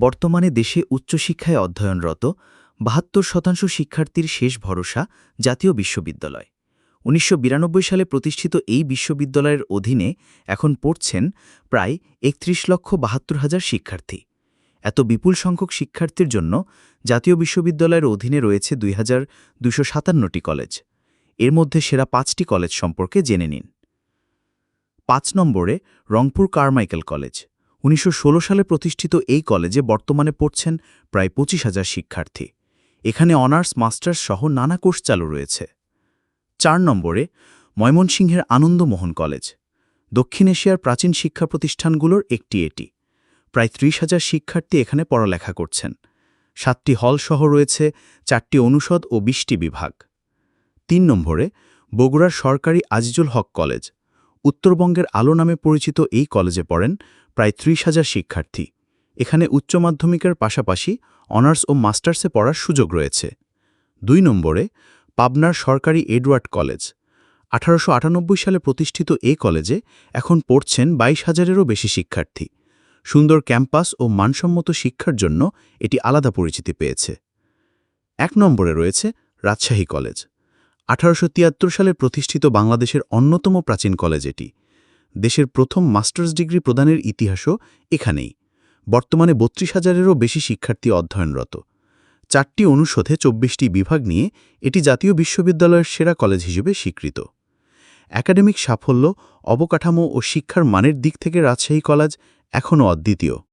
বর্তমানে দেশে উচ্চশিক্ষায় অধ্যয়নরত বাহাত্তর শতাংশ শিক্ষার্থীর শেষ ভরসা জাতীয় বিশ্ববিদ্যালয়। উনিশশো বিরানব্বই সালে প্রতিষ্ঠিত এই বিশ্ববিদ্যালয়ের অধীনে এখন পড়ছেন প্রায় একত্রিশ লক্ষ বাহাত্তর হাজার শিক্ষার্থী। এত বিপুল সংখ্যক শিক্ষার্থীর জন্য জাতীয় বিশ্ববিদ্যালয়ের অধীনে রয়েছে দুই হাজার কলেজ। এর মধ্যে সেরা পাঁচটি কলেজ সম্পর্কে জেনে নিন। পাঁচ নম্বরে রংপুর কারমাইকেল কলেজ। উনিশশো ষোলো সালে প্রতিষ্ঠিত এই কলেজে বর্তমানে পড়ছেন প্রায় পঁচিশ হাজার শিক্ষার্থী। এখানে অনার্স, মাস্টার্স সহ নানা কোর্স চালু রয়েছে। চার নম্বরে ময়মনসিংহের আনন্দমোহন কলেজ। দক্ষিণ এশিয়ার প্রাচীন শিক্ষা প্রতিষ্ঠানগুলোর একটি এটি। প্রায় ত্রিশ হাজার শিক্ষার্থী এখানে পড়ালেখা করছেন। সাতটি হল সহ রয়েছে চারটি অনুষদ ও বিশটি বিভাগ। তিন নম্বরে বগুড়ার সরকারি আজিজুল হক কলেজ। উত্তরবঙ্গের আলো নামে পরিচিত এই কলেজে পড়েন প্রায় ত্রিশ হাজার শিক্ষার্থী। এখানে উচ্চ মাধ্যমিকের পাশাপাশি অনার্স ও মাস্টার্সে পড়ার সুযোগ রয়েছে। দুই নম্বরে, পাবনার সরকারি এডওয়ার্ড কলেজ। আঠারোশো আটানব্বই সালে প্রতিষ্ঠিত এ কলেজে এখন পড়ছেন বাইশ হাজারেরও বেশি শিক্ষার্থী। সুন্দর ক্যাম্পাস ও মানসম্মত শিক্ষার জন্য এটি আলাদা পরিচিতি পেয়েছে। এক নম্বরে রয়েছে রাজশাহী কলেজ। আঠারোশো তিয়াত্তর সালে প্রতিষ্ঠিত বাংলাদেশের অন্যতম প্রাচীন কলেজ এটি। দেশের প্রথম মাস্টার্স ডিগ্রি প্রদানের ইতিহাসও এখানেই। বর্তমানে বত্রিশ হাজারেরও বেশি শিক্ষার্থী অধ্যয়নরত। চারটি অনুষদে চব্বিশটি বিভাগ নিয়ে এটি জাতীয় বিশ্ববিদ্যালয়ের সেরা কলেজ হিসেবে স্বীকৃত। একাডেমিক সাফল্য, অবকাঠামো ও শিক্ষার মানের দিক থেকে রাজশাহী কলেজ এখনও অদ্বিতীয়।